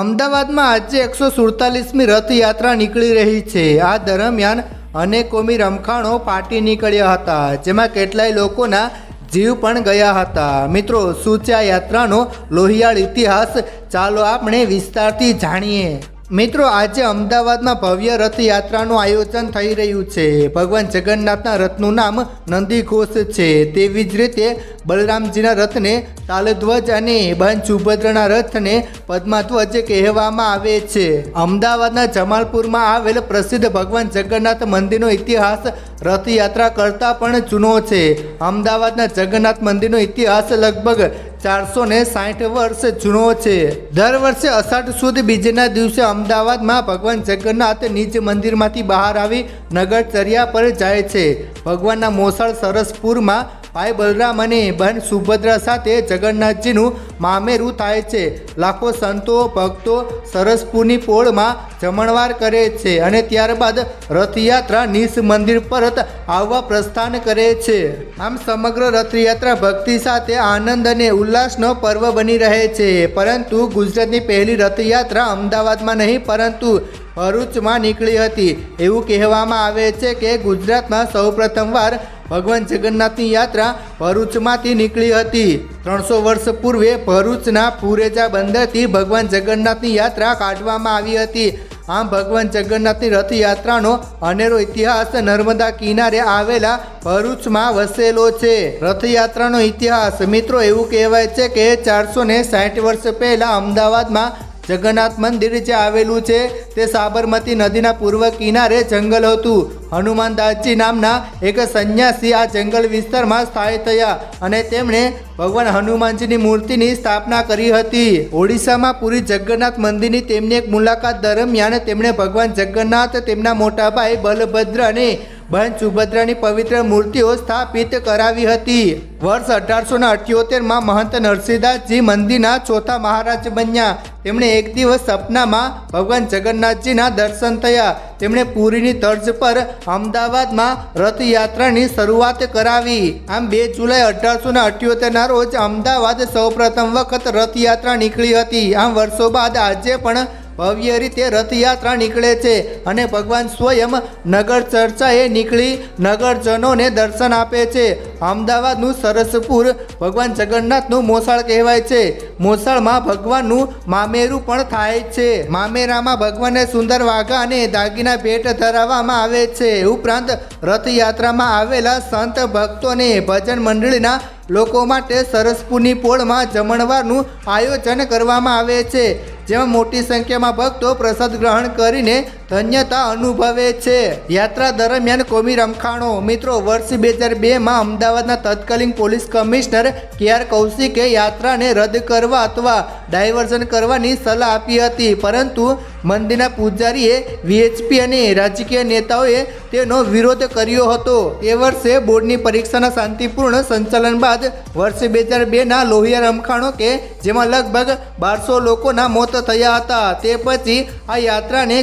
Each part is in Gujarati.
અમદાવાદમાં આજે એકસો સુડતાલીસમી રથયાત્રા નીકળી રહી છે. આ દરમિયાન અનેકોમી રમખાણો ફાટી નીકળ્યા હતા, જેમાં કેટલાય લોકોના જીવ પણ ગયા હતા. મિત્રો શું યાત્રાનો લોહિયાળ ઇતિહાસ ચાલો આપણે વિસ્તારથી જાણીએ. મિત્રો, આજે અમદાવાદમાં ભવ્ય રથયાત્રાનું આયોજન થઈ રહ્યું છે. ભગવાન જગન્નાથના રથનું નામ નંદીઘોષ છે. તેવી જ રીતે બલરામજીના રથને તાલધ્વજ અને બહેન સુભદ્રાના રથને પદ્માધ્વજ કહેવામાં આવે છે. અમદાવાદના જમાલપુરમાં આવેલ પ્રસિદ્ધ ભગવાન જગન્નાથ મંદિરનો ઇતિહાસ રથયાત્રા કરતાં પણ જૂનો છે. અમદાવાદના જગન્નાથ મંદિરનો ઇતિહાસ લગભગ ચારસો ને સાઠ વર્ષ જૂનો છે. દર વર્ષે અષાઢ સુદ બીજના દિવસે અમદાવાદમાં ભગવાન જગન્નાથ નિજ મંદિરમાંથી બહાર આવી નગરચર્યા પર જાય છે. ભગવાનના મોસાળ સરસપુરમાં ભાઈ બલરામ અને બહેન સુભદ્રા સાથે જગન્નાથજીનું મામેરું થાય છે. લાખો સંતો, ભક્તો સરસપુરની પોળમાં જમણવાર કરે છે અને ત્યારબાદ રથયાત્રા નિસ મંદિર પરત આવવા પ્રસ્થાન કરે છે. આમ સમગ્ર રથયાત્રા ભક્તિ સાથે આનંદ અને ઉલ્લાસનો પર્વ બની રહે છે. પરંતુ ગુજરાતની પહેલી રથયાત્રા અમદાવાદમાં નહીં, પરંતુ ભરૂચમાં નીકળી હતી. એવું કહેવામાં આવે છે કે ગુજરાતમાં સૌ પ્રથમવાર ભગવાન જગન્નાથની યાત્રા ભરૂચમાંથી નીકળી હતી. ત્રણસો વર્ષ પૂર્વે ભરૂચના પુરેજા બંદરથી ભગવાન જગન્નાથની યાત્રા કાઢવામાં આવી હતી. આમ ભગવાન જગન્નાથની રથયાત્રાનો અનેરો ઇતિહાસ નર્મદા કિનારે આવેલા ભરૂચમાં વસેલો છે. રથયાત્રાનો ઇતિહાસ મિત્રો એવું કહેવાય છે કે ચારસો ને સાઠ વર્ષ પહેલાં અમદાવાદમાં જગન્નાથ મંદિર જે આવેલું છે, તે સાબરમતી નદીના પૂર્વ કિનારે જંગલ હતું. હનુમાનદાસજી નામના એક સંન્યાસી આ જંગલ વિસ્તારમાં સ્થાયી થયા અને તેમણે ભગવાન હનુમાનજીની મૂર્તિની સ્થાપના કરી હતી. ઓડિશામાં પુરી જગન્નાથ મંદિરની તેમની એક મુલાકાત દરમિયાન તેમણે ભગવાન જગન્નાથ, તેમના મોટા ભાઈ બલભદ્ર અને બહેન સુભદ્રાની પવિત્ર મૂર્તિઓ સ્થાપિત કરાવી હતી. વર્ષ અઢારસો ને અઠ્યોતેરમાં મહંત નરસિંહદાસજી મંદિરના ચોથા મહારાજ બન્યા. તેમણે એક દિવસ સપનામાં ભગવાન જગન્નાથજીના દર્શન થયા. તેમણે પુરીની તર્જ પર અમદાવાદમાં રથયાત્રાની શરૂઆત કરાવી. આમ બે જુલાઈ અઢારસો ને અઠ્યોતેરના રોજ અમદાવાદ સૌપ્રથમ વખત રથયાત્રા નીકળી હતી. આમ વર્ષો બાદ આજે પણ ભવ્ય રીતે રથયાત્રા નીકળે છે અને ભગવાન સ્વયં નગર ચર્ચાએ નીકળી નગરજનોને દર્શન આપે છે. અમદાવાદનું સરસપુર ભગવાન જગન્નાથનું મોસાળ કહેવાય છે. મોસાળમાં ભગવાનનું મામેરું પણ થાય છે. મામેરામાં ભગવાનને સુંદર વાઘા અને દાગીના ભેટ ધરાવવામાં આવે છે. ઉપરાંત રથયાત્રામાં આવેલા સંત ભક્તોને ભજન મંડળીના લોકો માટે સરસપુરની પોળમાં જમણવારનું આયોજન કરવામાં આવે છે. જેમાં મોટી સંખ્યામાં ભક્તો પ્રસાદ ગ્રહણ કરીને ધન્યતા અનુભવે છે. યાત્રા દરમિયાન કોમી રમખાણો. મિત્રો, વર્ષ બે હજાર બેમાં અમદાવાદના તત્કાલીન પોલીસ કમિશનર કે આર કૌશિકે યાત્રાને રદ કરવા અથવા ડાયવર્ઝન કરવાની સલાહ આપી હતી. પરંતુ મંદિરના પૂજારીએ, વીએચપી અને રાજકીય નેતાઓએ તેનો વિરોધ કર્યો હતો. એ વર્ષે બોર્ડની પરીક્ષાના શાંતિપૂર્ણ સંચાલન બાદ વર્ષ બે હજાર બેના લોહિયા રમખાણો કે જેમાં લગભગ બારસો લોકોના મોત થયા હતા. તે પછી આ યાત્રાને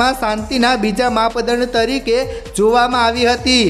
ગુજરાતમાં શાંતિના બીજા માપદંડ તરીકે જોવામાં આવી હતી.